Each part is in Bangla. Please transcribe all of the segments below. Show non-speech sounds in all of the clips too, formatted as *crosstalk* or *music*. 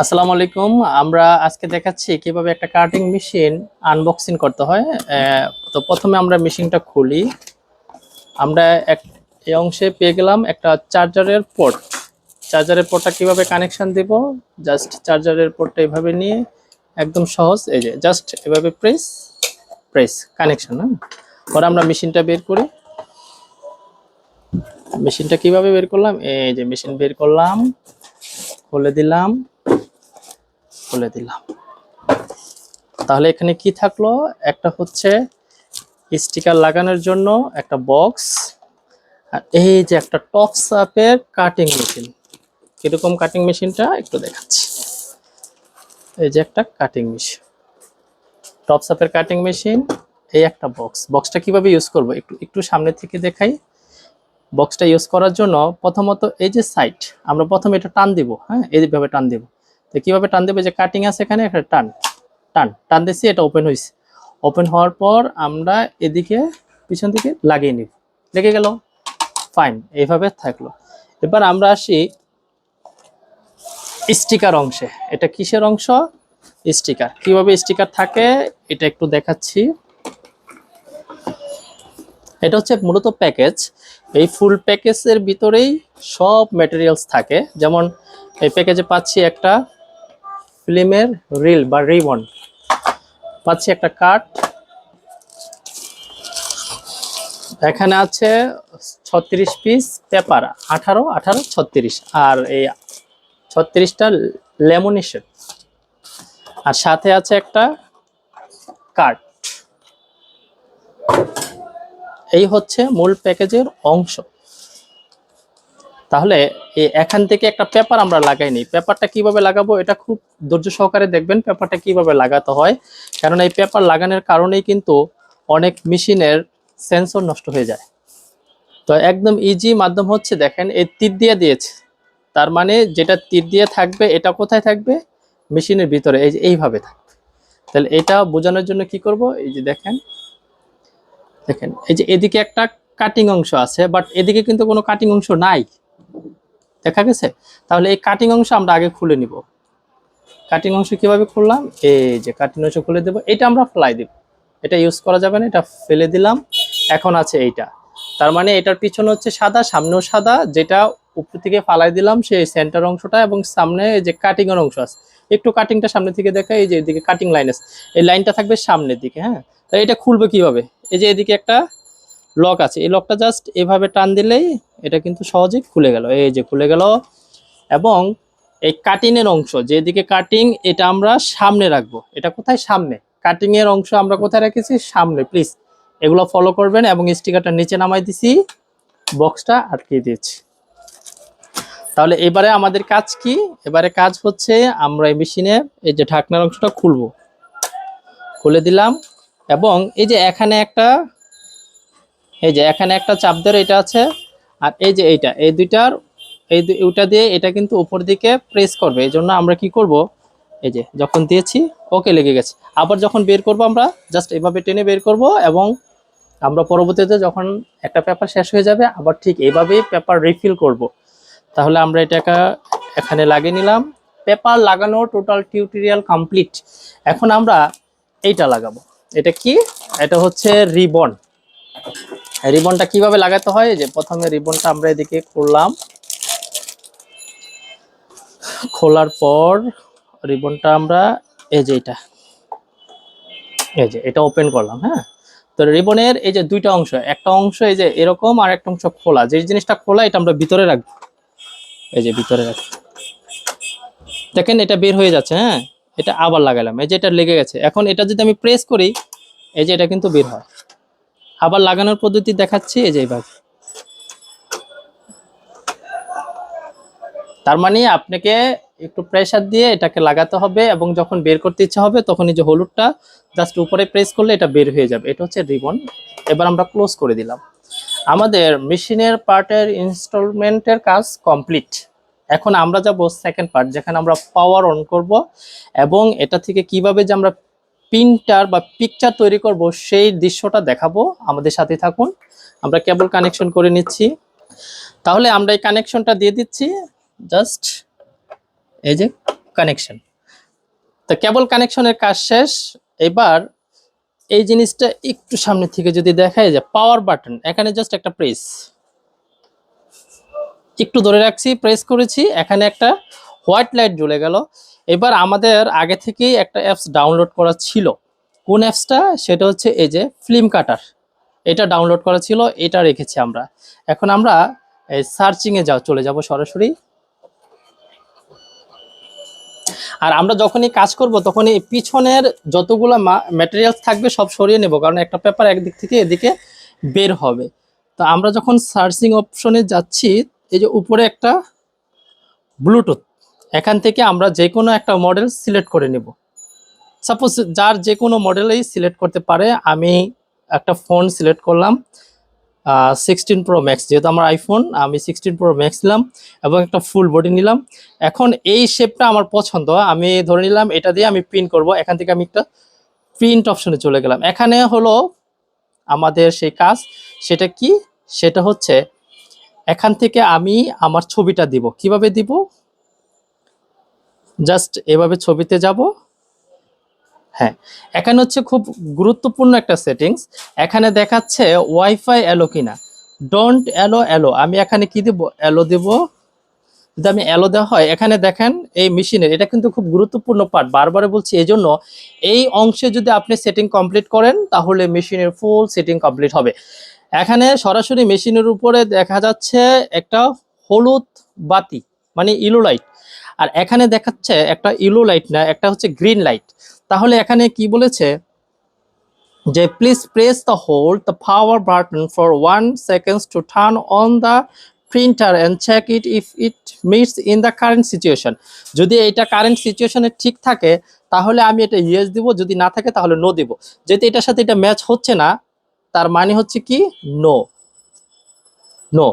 আসসালামু আলাইকুম। আমরা আজকে দেখাচ্ছি কীভাবে একটা কাটিং মেশিন আনবক্সিং করতে হয়। তো প্রথমে আমরা মেশিনটা খুলি। আমরা এক, এই অংশে পেয়ে গেলাম একটা চার্জারের পোর্ট চার্জারের পোর্টটা কীভাবে কানেকশন দিব? জাস্ট চার্জারের পোর্টটা এভাবে নিয়ে, একদম সহজ। এই যে জাস্ট এভাবে প্রেস প্রেস কানেকশন হ্যাঁ? পরে আমরা মেশিনটা বের করি। মেশিনটা কীভাবে বের করলাম? এই যে, মেশিন বের করলাম, খুলে দিলাম। খুলে দিলাম। তাহলে এখানে কি থাকল? একটা হচ্ছে স্টিকার লাগানোর জন্য একটা বক্স, আর এই যে একটা টপ সাপের কাটিং মেশিন। কীরকম কাটিং মেশিনটা? একটু দেখাচ্ছি। এই যে একটা কাটিং মেশিন। টপ সাপের কাটিং মেশিন, এই একটা বক্স। বক্সটা কীভাবে ইউজ করব? একটু একটু সামনে থেকে দেখাই। বক্সটা ইউজ করার জন্য প্রথমত এই যে সাইড, আমরা প্রথমে এটা টান দিব হ্যাঁ? এইভাবে টান দিব। তো কীভাবে টান দেবে? যে কাটিং আছে এখানে, একটা টান টান টান দিছি, এটা ওপেন হয়েছে ওপেন হওয়ার পর আমরা এদিকে পিছন দিকে লাগিয়ে নিব। লেগে গেল? ফাইন এইভাবে থাকল। এবার আমরা আসি স্টিকার অংশে। এটা কিসের অংশ? স্টিকার কীভাবে স্টিকার থাকে, এটা একটু দেখাচ্ছি। এটা হচ্ছে মূলত প্যাকেজ এই ফুল প্যাকেজের ভিতরেই সব ম্যাটেরিয়ালস থাকে। যেমন এই প্যাকেজে পাচ্ছি একটা ফিল্মের রিল বা রিবন। পাচ্ছি একটা কাঠ এখানে আছে ছত্রিশ পিস পেপার, আঠারো আঠারো, ছত্রিশ। আর এই ছত্রিশটা লেমনেশন আর সাথে আছে একটা কাঠ এই হচ্ছে মূল প্যাকেজের অংশ। তাহলে এখান থেকে একটা পেপার আমরা লাগাইনি পেপারটা কীভাবে লাগাবো এটা খুব ধৈর্য সহকারে দেখবেন পেপারটা কীভাবে লাগাতে হয়। কারণ এই পেপার লাগানোর কারণেই কিন্তু অনেক মেশিনের সেন্সর নষ্ট হয়ে যায়। তো একদম ইজি মাধ্যম হচ্ছে দেখেন, এই তীর দিয়ে দিয়েছে। তার মানে যেটা তীর দিয়ে থাকবে, এটা কোথায় থাকবে? মেশিনের ভিতরে, এই যে এইভাবে থাকবে। তাহলে এটা বোঝানোর জন্য কি করব? এই যে দেখেন দেখেন, এই যে এদিকে একটা কাটিং অংশ আছে বাট এদিকে কিন্তু কোনো কাটিং অংশ নাই। দেখা গেছে? তাহলে এই কাটিং অংশ আমরা আগে খুলে নিব। কাটিং অংশ কীভাবে খুললাম? এই যে কাটিং অংশ খুলে দেব। এটা আমরা ফ্লাই দেব। এটা ইউজ করা যাবে না, এটা ফেলে দিলাম। এখন আছে এইটা। তার মানে এটার পিছনে হচ্ছে সাদা, সামনেও সাদা। যেটা উপর থেকে ফালাই দিলাম, সেই সেন্টার অংশটা এবং সামনে যে কাটিং এর অংশ আছে। একটু কাটিংটা সামনে থেকে দেখা, এই যে এদিকে কাটিং লাইন আছে। এই লাইনটা থাকবে সামনের দিকে হ্যাঁ? তাই এটা খুলবে কীভাবে? এই যে এদিকে একটা লক আছে। এই লকটা জাস্ট এভাবে টান দিলেই এটা কিন্তু সহজেই খুলে গেল। এই যে খুলে গেল। এবং এই কাটিং এর অংশ, যেদিকে কাটিং এটা আমরা সামনে রাখব। এটা কোথায়? সামনে। কাটিং এর অংশ আমরা কোথায় রেখেছি? সামনে। প্লিজ এগুলো ফলো করবেন এবং স্টিকারটা নিচে নামাই দিছি। বক্সটা আটকে দিয়েছি। তাহলে এবারে আমাদের কাজ কি? এবারে কাজ হচ্ছে আমরা এই মেশিনে এই যে ঢাকনার অংশটা খুলবো। খুলে দিলাম। এবং এই যে এখানে একটা এই যে এখানে একটা চাপ ধরে এটা আছে, আর এই যে এইটা, এই দুইটার, এই দু- ওইটা দিয়ে এটা কিন্তু উপর দিকে প্রেস করবে। এই জন্য আমরা কি করব? এই যে যখন দিয়েছি ওকে লেগে গেছে। আবার যখন বের করব আমরা জাস্ট এভাবে টেনে বের করব এবং আমরা পরবর্তীতে যখন একটা পেপার শেষ হয়ে যাবে, আবার ঠিক এইভাবেই পেপার রিফিল করব। তাহলে আমরা এটাকে এখানে লাগিয়ে নিলাম। পেপার লাগানোর টোটাল টিউটোরিয়াল কমপ্লিট এখন আমরা এইটা লাগাবো। এটা কি? এটা হচ্ছে রিবন রিবনটা কীভাবে লাগাতে হয়? যে প্রথমে রিবনটা আমরা এদিকে করলাম। খোলার পর রিবনটা আমরা, এই যে এটা, এই যে এটা ওপেন করলাম হ্যাঁ? তো রিবনের এই যে দুইটা অংশ, একটা অংশ এই যে এরকম আর একটা অংশ খোলা। যে জিনিসটা খোলা, এটা আমরা ভিতরে রাখব। এই যে ভিতরে রাখব। দেখেন, এটা বের হয়ে যাচ্ছে হ্যাঁ? এটা আবার লাগালাম। এই যে এটা লেগে গেছে। এখন এটা যদি আমি প্রেস করি, এই যে এটা কিন্তু বের হয়। আবার লাগানোর পদ্ধতি দেখাচ্ছি, এই যে এইভাবে তার মানে আপনাকে একটু প্রেসার দিয়ে এটাকে লাগাতে হবে এবং যখন বের করতে ইচ্ছা হবে তখন এই যে হলুদটা জাস্ট উপরে প্রেস করলে এটা বের হয়ে যাবে। এটা হচ্ছে রিবন। এবার আমরা ক্লোজ করে দিলাম। আমাদের মেশিনের পার্টের ইনস্টলমেন্টের কাজ কমপ্লিট। এখন আমরা যাব সেকেন্ড পার্ট যেখানে আমরা পাওয়ার অন করব এবং এটা থেকে কীভাবে যে আমরা প্রিন্টার বা পিকচার তৈরি করব, সেই দৃশ্যটা দেখাবো। আমাদের সাথে থাকুন। আমরা কেবল কানেকশন করে নিচ্ছি। তাহলে আমরা এই কানেকশনটা দিয়ে দিচ্ছি। জাস্ট এই যে কানেকশন তো কেবল কানেকশনের কাজ শেষ। এবার এই জিনিসটা একটু সামনে থেকে যদি দেখায় যে পাওয়ার বাটন এখানে জাস্ট একটা প্রেস একটু ধরে রাখছি প্রেস করেছি। এখানে একটা হোয়াইট লাইট জ্বলে গেল। এবার আমাদের আগে থেকেই একটা অ্যাপস ডাউনলোড করা ছিল। কোন অ্যাপসটা সেটা হচ্ছে এই যে ফিল্ম কাটার এটা ডাউনলোড করা ছিল, এটা রেখেছি আমরা। এখন আমরা এই সার্চিংয়ে যাও চলে যাব সরাসরি। আর আমরা যখনই কাজ করব, তখনই এই পিছনের যতগুলো ম্যাটেরিয়ালস থাকবে সব সরিয়ে নেব, কারণ একটা পেপার একদিক থেকে এদিকে বের হবে। তো আমরা যখন সার্চিং অপশনে যাচ্ছি, এই যে উপরে একটা ব্লুটুথ এখান থেকে আমরা যে কোনো একটা মডেল সিলেক্ট করে নেব। সাপোজ যার যে কোনো মডেলেই সিলেক্ট করতে পারে, আমি একটা ফোন সিলেক্ট করলাম সিক্সটিন প্রো ম্যাক্স যেহেতু আমার আইফোন আমি সিক্সটিন প্রো ম্যাক্স নিলাম এবং একটা ফুল বডি নিলাম। এখন এই শেপটা আমার পছন্দ, আমি ধরে নিলাম, এটা দিয়ে আমি প্রিন্ট করব। এখান থেকে আমি একটা প্রিন্ট অপশনে চলে গেলাম। এখানে হলো আমাদের সেই কাজ, সেটা কি? সেটা হচ্ছে, এখান থেকে আমি আমার ছবিটা দিব। কীভাবে দিব? জাস্ট এভাবে ছবিতে যাব। হ্যাঁ এখানে হচ্ছে খুব গুরুত্বপূর্ণ একটা সেটিংস। এখানে দেখাচ্ছে ওয়াইফাই এলো কিনা। ডোন্ট এলো এলো। আমি এখানে কি দেব? এলো দেব। যদি আমি এলো দেওয়া হয়, এখানে দেখেন এই মেশিনের, এটা কিন্তু খুব গুরুত্বপূর্ণ পার্ট বারবার বলছি এই জন্য এই অংশে যদি আপনি সেটিং কমপ্লিট করেন, তাহলে মেশিনের ফুল সেটিং কমপ্লিট হবে। এখানে সরাসরি মেশিনের উপরে দেখা যাচ্ছে একটা হলুদ বাতি মানে ইলো লাইট। আর এখানে দেখাচ্ছে একটা ইলো লাইট না, একটা হচ্ছে গ্রিন লাইট। তাহলে এখানে কি বলেছে? যে please press the hold the power button for one seconds to turn on the printer and check it if it meets in the current situation যদি এটা কারেন্ট সিচুয়েশনে ঠিক থাকে, তাহলে আমি এটা ইয়েস দিব, যদি না থাকে তাহলে নো দিব। যেহেতু এটার সাথে এটা ম্যাচ হচ্ছে না, তার মানে হচ্ছে কি? নো নো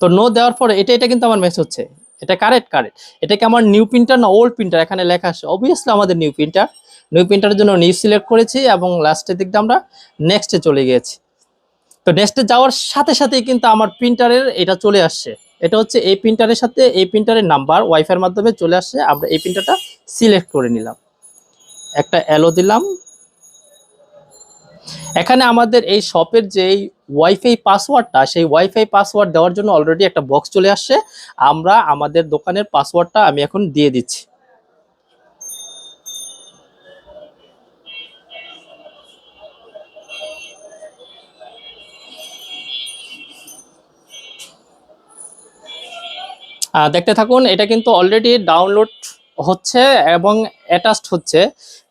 তো নো দেওয়ার পরে এটা এটা কিন্তু আমার ম্যাচ হচ্ছে। এটা কারেক্ট কারেক্ট এটা কি আমার নিউ প্রিন্টার না ওল্ড প্রিন্টার এখানে লেখা আছে অবভিয়াসলি আমাদের নিউ প্রিন্টার নিউ প্রিন্টারের জন্য নিউ সিলেক্ট করেছি এবং লাস্টের দিকটা আমরা নেক্সটে চলে গিয়েছি। তো নেক্সটে যাওয়ার সাথে সাথেই কিন্তু আমার প্রিন্টারের এটা চলে আসছে। এটা হচ্ছে এই প্রিন্টারের সাথে এই প্রিন্টারের নাম্বার ওয়াইফাইয়ের মাধ্যমে চলে আসছে। আমরা এই প্রিন্টারটা সিলেক্ট করে নিলাম। একটা অ্যালো দিলাম এখানে আমাদের এই শপের যেই ওয়াইফাই পাসওয়ার্ডটা সেই ওয়াইফাই পাসওয়ার্ড দেওয়ার জন্য অলরেডি একটা বক্স চলে আসছে। আমরা আমাদের দোকানের পাসওয়ার্ডটা আমি এখন দিয়ে দিচ্ছি। দেখতে থাকুন, এটা কিন্তু অলরেডি ডাউনলোড হচ্ছে এবং অ্যাটাচড হচ্ছে।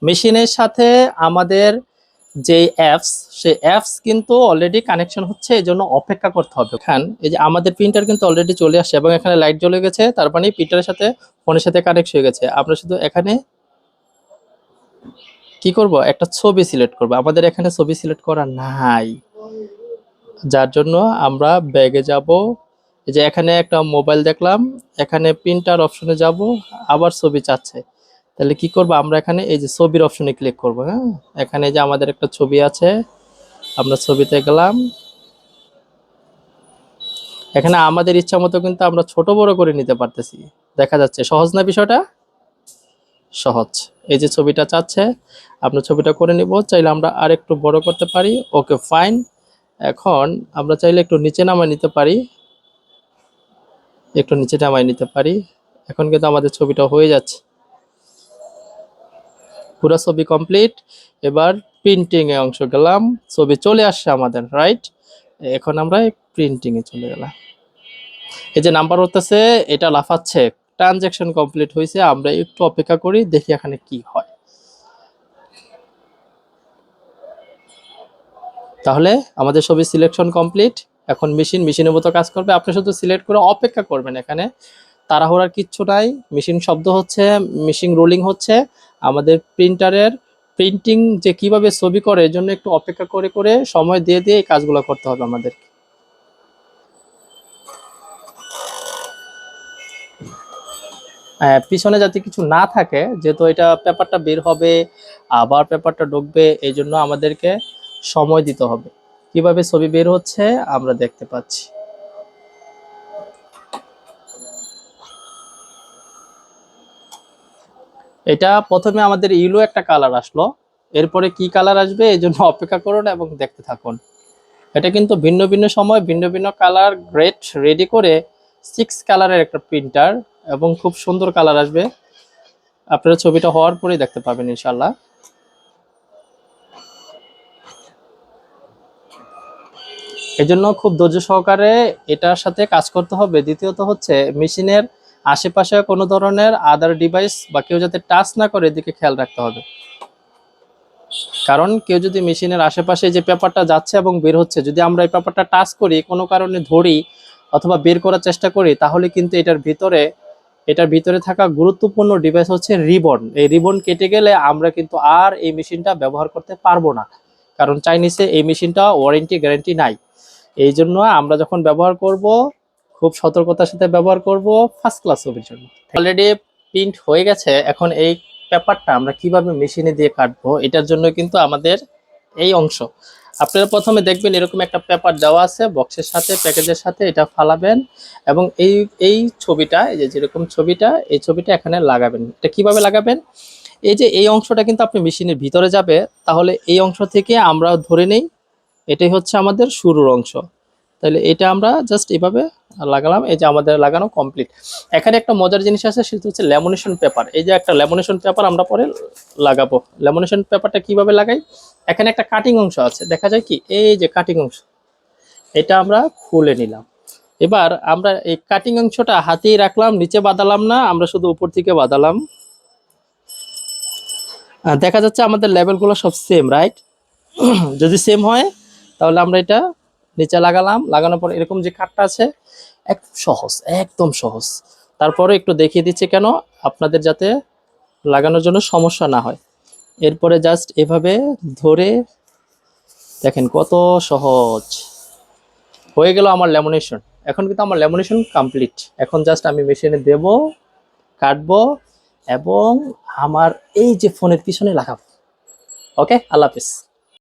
মেশিনের সাথে আমাদের যে অ্যাপস সেই অ্যাপস কিন্তু অলরেডি কানেকশন হচ্ছে এই জন্য অপেক্ষা করতে হবে। খান এই যে আমাদের প্রিন্টার কিন্তু অলরেডি চলে আসছে এবং এখানে লাইট জ্বলে গেছে, তার মানে প্রিন্টারের সাথে ফোনের সাথে কানেক্ট হয়ে গেছে। আমরা শুধু এখানে কি করব? একটা ছবি সিলেক্ট করব। আমাদের এখানে ছবি সিলেক্ট করা নাই। যার জন্য আমরা ব্যাগে যাব। যে এখানে একটা মোবাইল দেখলাম, এখানে প্রিন্টার অপশনে যাব, আবার ছবি চাচ্ছে। তাহলে কি করব? আমরা এখানে এই যে ছবির অপশনে ক্লিক করব হ্যাঁ? এখানে যে আমাদের একটা ছবি আছে, আমরা ছবিতে গেলাম। এখানে আমাদের ইচ্ছা মতো কিন্তু আমরা ছোট বড় করে নিতে পারতেছি। দেখা যাচ্ছে, সহজ না বিষয়টা? সহজ। এই যে ছবিটা চাচ্ছে, আমরা ছবিটা করে নিব, চাইলে আমরা আর একটু বড় করতে পারি। Okay, fine. এখন আমরা চাইলে একটু নিচে নামায় নিতে পারি। একটু নিচে নামায় নিতে পারি। এখন কিন্তু আমাদের ছবিটা হয়ে যাচ্ছে। পুরো ছবি কমপ্লিট এবার প্রিন্টিং এ অংশ গেলাম। ছবি চলে আসছে আমাদের রাইট এখন আমরা প্রিন্টিং এ চলে গেলাম। এই যে নাম্বার হতেছে এটা লাফাচ্ছে। ট্রানজেকশন কমপ্লিট হয়েছে, আমরা একটু অপেক্ষা করি, দেখি এখানে কি হয়। তাহলে আমাদের ছবি সিলেকশন কমপ্লিট এখন মেশিন মেশিনের মতো কাজ করবে। আপনি শুধু সিলেক্ট করে অপেক্ষা করবেন এখানে। তাড়াহুড়ার কিচ্ছু নাই। মেশিন শব্দ হচ্ছে মেশিন রোলিং হচ্ছে। আমাদের প্রিন্টারের প্রিন্টিং যে কীভাবে ছবি করে এর জন্য একটু অপেক্ষা করে করে সময় দিয়ে দিয়ে এই কাজগুলো করতে হবে আমাদের আহ, পিছনে যাতে কিছু না থাকে যেহেতু এটা পেপারটা বের হবে আবার পেপারটা ঢুকবে এই জন্য আমাদেরকে সময় দিতে হবে। কীভাবে ছবি বের হচ্ছে আমরা দেখতে পাচ্ছি। এটা প্রথমে আমাদের ইলো একটা কালার আসলো। এরপরে কি কালার আসবে এই জন্য অপেক্ষা করুন এবং দেখতে থাকুন। এটা কিন্তু ভিন্ন ভিন্ন সময় ভিন্ন ভিন্ন কালার গ্রেড রেডি করে সিক্স কালারের একটা প্রিন্টার এবং খুব সুন্দর কালার আসবে। আপনারা ছবিটা হওয়ার পরেই দেখতে পাবেন ইনশাল্লাহ এজন্য খুব ধৈর্য সহকারে এটার সাথে কাজ করতে হবে। দ্বিতীয়ত হচ্ছে মেশিনের আশেপাশে কোনো ধরনের আদার ডিভাইস বা কেউ যাতে টাচ না করে এদিকে খেয়াল রাখতে হবে। কারণ কেউ যদি মেশিনের আশেপাশে যে পেপারটা যাচ্ছে এবং বের হচ্ছে, যদি আমরা এই পেপারটা টাচ করি, কোনো কারণে ধরি অথবা বের করার চেষ্টা করি, তাহলে কিন্তু এটার ভিতরে এটার ভিতরে থাকা গুরুত্বপূর্ণ ডিভাইস হচ্ছে রিবন এই রিবন কেটে গেলে আমরা কিন্তু আর এই মেশিনটা ব্যবহার করতে পারব না। কারণ চাইনিজে এই মেশিনটা ওয়ারেন্টি গ্যারান্টি নাই। এই জন্য আমরা যখন ব্যবহার করব খুব সতর্কতার সাথে ব্যবহার করব ফার্স্ট ক্লাস ছবির জন্য। অলরেডি প্রিন্ট হয়ে গেছে, এখন এই পেপারটা আমরা কীভাবে মেশিনে দিয়ে কাটবো, এটার জন্য কিন্তু আমাদের এই অংশ। আপনারা প্রথমে দেখবেন এরকম একটা পেপার দেওয়া আছে, বক্সের সাথে, প্যাকেজের সাথে এটা ফালাবেন এবং এই এই ছবিটা, এই যে যেরকম ছবিটা, এই ছবিটা এখানে লাগাবেন। এটা কীভাবে লাগাবেন? এই যে এই অংশটা কিন্তু আপনি মেশিনের ভিতরে যাবে, তাহলে এই অংশ থেকে আমরা ধরে নেই, এটাই হচ্ছে আমাদের শুরুর অংশ। তাহলে এটা আমরা জাস্ট এভাবে লাগালাম, এই যে আমাদের লাগানো কমপ্লিট এখানে একটা মজার জিনিস আছে, সেটা হচ্ছে ল্যামিনেশন পেপার এই যে একটা ল্যামিনেশন পেপার আমরা পরে লাগাবো। ল্যামিনেশন পেপারটা কীভাবে লাগাই? এখানে একটা কাটিং অংশ আছে। দেখা যায় কি? এই যে কাটিং অংশ, এটা আমরা খুলে নিলাম। এবার আমরা এই কাটিং অংশটা হাতেই রাখলাম, নিচে বাঁধালাম না, আমরা শুধু উপর থেকে বাঁধালাম দেখা যাচ্ছে আমাদের লেভেলগুলো সব সেম রাইট *clears throat* যদি সেম হয়, তাহলে আমরা এটা নিচে লাগালাম। লাগানোর পর এরকম যে কাটটা আছে এক সহজ, একদম সহজ। তারপরে একটু দেখিয়ে দিচ্ছি কেন আপনাদের যাতে লাগানোর জন্য সমস্যা না হয়। এরপরে জাস্ট এভাবে ধরে দেখেন কত সহজ। হয়ে গেল আমার ল্যামিনেশন এখন কিন্তু আমার ল্যামিনেশন কমপ্লিট এখন জাস্ট আমি মেশিনে দেব, কাটবো এবং আমার এই যে ফোনের পিছনে লাগাবো। ওকে আল্লাহ হাফিজ।